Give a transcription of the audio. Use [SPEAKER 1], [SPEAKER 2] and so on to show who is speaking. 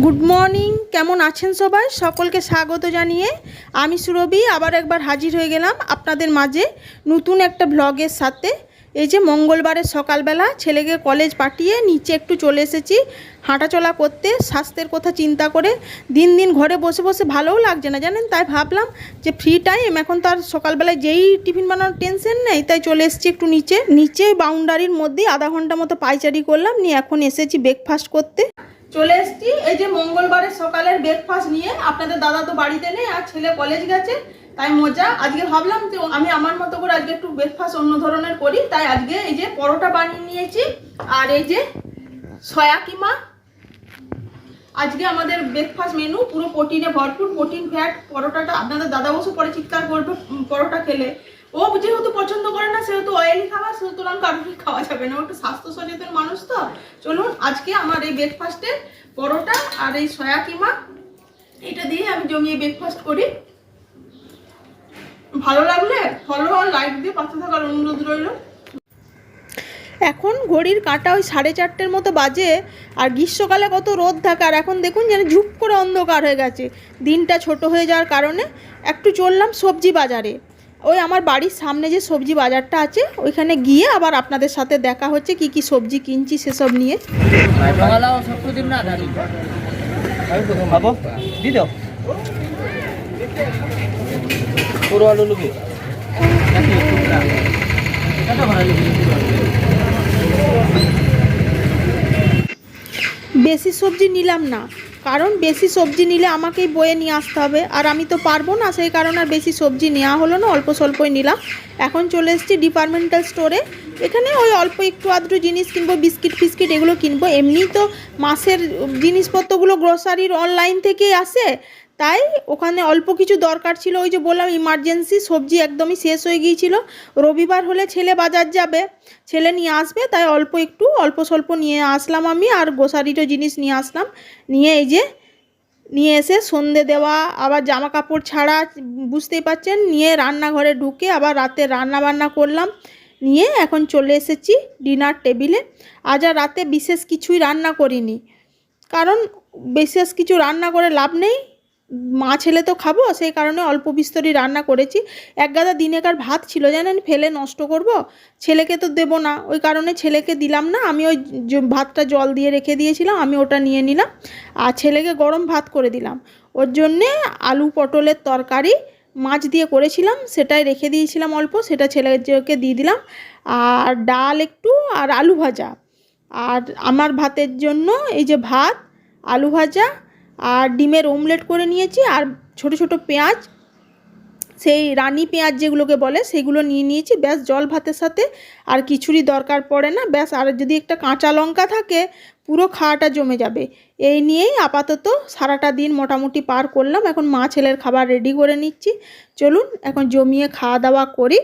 [SPEAKER 1] Good morning কেমন আছেন সবাই? সকলকে স্বাগত জানিয়ে আমি সুরভি, আবার একবার হাজির হয়ে গেলাম আপনাদের মাঝে নতুন একটা ব্লগের সাথে। এই যে মঙ্গলবারের সকালবেলা ছেলেকে কলেজ পাঠিয়ে নিচে একটু চলে এসেছি হাঁটাচলা করতে, স্বাস্থ্যের কথা চিন্তা করে। দিন দিন ঘরে বসে বসে ভালোও লাগছে না, জানেন? তাই ভাবলাম যে ফ্রি টাইম এখন তো আর সকালবেলায় যেই টিফিন বানানোর টেনশন নেই, তাই চলে এসেছি একটু নিচে। নিচে বাউন্ডারির মধ্যেই আধা ঘণ্টা মতো পাইচারি করলাম, নিয়ে এখন এসেছি ব্রেকফাস্ট করতে। চলে এসেছি। এই যে মঙ্গলবারের সকালের ব্রেকফাস্ট নিয়ে, আপনাদের দাদা তো বাড়িতে নেই, আর ছেলে কলেজ গেছে, তাই মজা। আজকে ভাবলাম যে আমি আমার মতো করে আজকে একটু ব্রেকফাস্ট অন্য ধরনের করি, তাই আজকে এই যে পরোটা বানিয়ে নিয়েছি, আর এই যে সয়া কিমা। আজকে আমাদের ব্রেকফাস্ট মেনু পুরো প্রোটিনে ভরপুর প্রোটিন ফ্যাট পরোটাটা। আপনাদের দাদা বসু পরে চিৎকার করবে পরোটা খেলে। ও যেহেতু পছন্দ করে না, সেহেতু অয়েলি খাবার সুতরাং কারোরই খাওয়া যাবে না। একটু স্বাস্থ্য সচেতন মানুষ তো। চলুন, আজকে আমার এই ব্রেকফাস্টে পরোটা আর এই সয়া কিমা এটা দিয়ে আমি জমিয়ে ব্রেকফাস্ট করি। ভালো লাগলে ফলো আর লাইক দিয়ে পাশে থাকার অনুরোধ রইল। এখন ঘড়ির কাঁটা ওই সাড়ে চারটের মতো বাজে আর গ্রীষ্মকালে কত রোদ থাকে। আর এখন দেখুন যেন ঝুপ করে অন্ধকার হয়ে গেছে। দিনটা ছোট হয়ে যাওয়ার কারণে একটু চললাম সবজি বাজারে। ওই আমার বাড়ির সামনে যে সবজি বাজারটা আছে ওইখানে গিয়ে আবার আপনাদের সাথে দেখা হচ্ছে কি কি সবজি কিনছি সেসব নিয়ে। বেশি সবজি নিলাম না। কারণ বেশি সবজি নিলে আমাকেই বয়ে নিয়ে আসতে হবে। আর আমি তো পারব না, সেই কারণে আর বেশি সবজি নেওয়া হলো না, অল্প স্বল্পই নিলাম। এখন চলে এসেছি ডিপার্টমেন্টাল স্টোরে এখানে ওই অল্প একটু আধটু জিনিস কিনবো, বিস্কিট ফিস্কিট এগুলো কিনবো। এমনি তো মাসের জিনিসপত্রগুলো গ্রোসারির অনলাইন থেকেই আসে। তাই ওখানে অল্প কিছু দরকার ছিল, ওই যে বললাম ইমার্জেন্সি সবজি একদমই শেষ হয়ে গিয়েছিল। রবিবার হলে ছেলে বাজার যাবে, ছেলে নিয়ে আসবে, তাই অল্প একটু, অল্প স্বল্প নিয়ে আসলাম আমি, আর গ্রোসারিরও জিনিস নিয়ে আসলাম। নিয়ে এই যে, নিয়ে এসে সন্ধে দেওয়া, আবার জামা কাপড় ছাড়া, বুঝতেই পারছেন, নিয়ে রান্নাঘরে ঢুকে আবার রাতে রান্না বান্না করলাম। নিয়ে এখন চলে এসেছি ডিনার টেবিলে আজ আর রাতে বিশেষ কিছুই রান্না করিনি। কারণ বিশেষ কিছু রান্না করে লাভ নেই মা ছেলে তো খাব সেই কারণে অল্প বিস্তরই রান্না করেছি। এক গাদা দিনেকার ভাত ছিল, জানেন? ফেলে নষ্ট করব। ছেলেকে তো দেবো না। ওই কারণে ছেলেকে দিলাম না। আমি ওই ভাতটা জল দিয়ে রেখে দিয়েছিলাম, আমি ওটা নিয়ে নিলাম। আর ছেলেকে গরম ভাত করে দিলাম। ওর জন্যে আলু পটলের তরকারি মাছ দিয়ে করেছিলাম, সেটাই রেখে দিয়েছিলাম অল্প, সেটা ছেলেকে দিয়ে দিলাম। আর ডাল একটু, আর আলু ভাজা। আর আমার ভাতের জন্য এই যে ভাত, আলু ভাজা আর ডিমের অমলেট করে নিয়েছি আর ছোট ছোট পেঁয়াজ, সেই রানি পেঁয়াজ যেগুলোকে বলে সেগুলো নিয়ে নিয়েছি। ব্যাস, জল ভাতের সাথে আর কিছুরই দরকার পড়ে না। ব্যাস, আর যদি একটা কাঁচা লঙ্কা থাকে, পুরো খাওয়াটা জমে যাবে। এই নিয়েই আপাতত সারাটা দিন মোটামুটি পার করলাম। এখন মা ছেলের খাবার রেডি করে নিচ্ছি। চলুন, এখন জমিয়ে খাওয়া দাওয়া করি।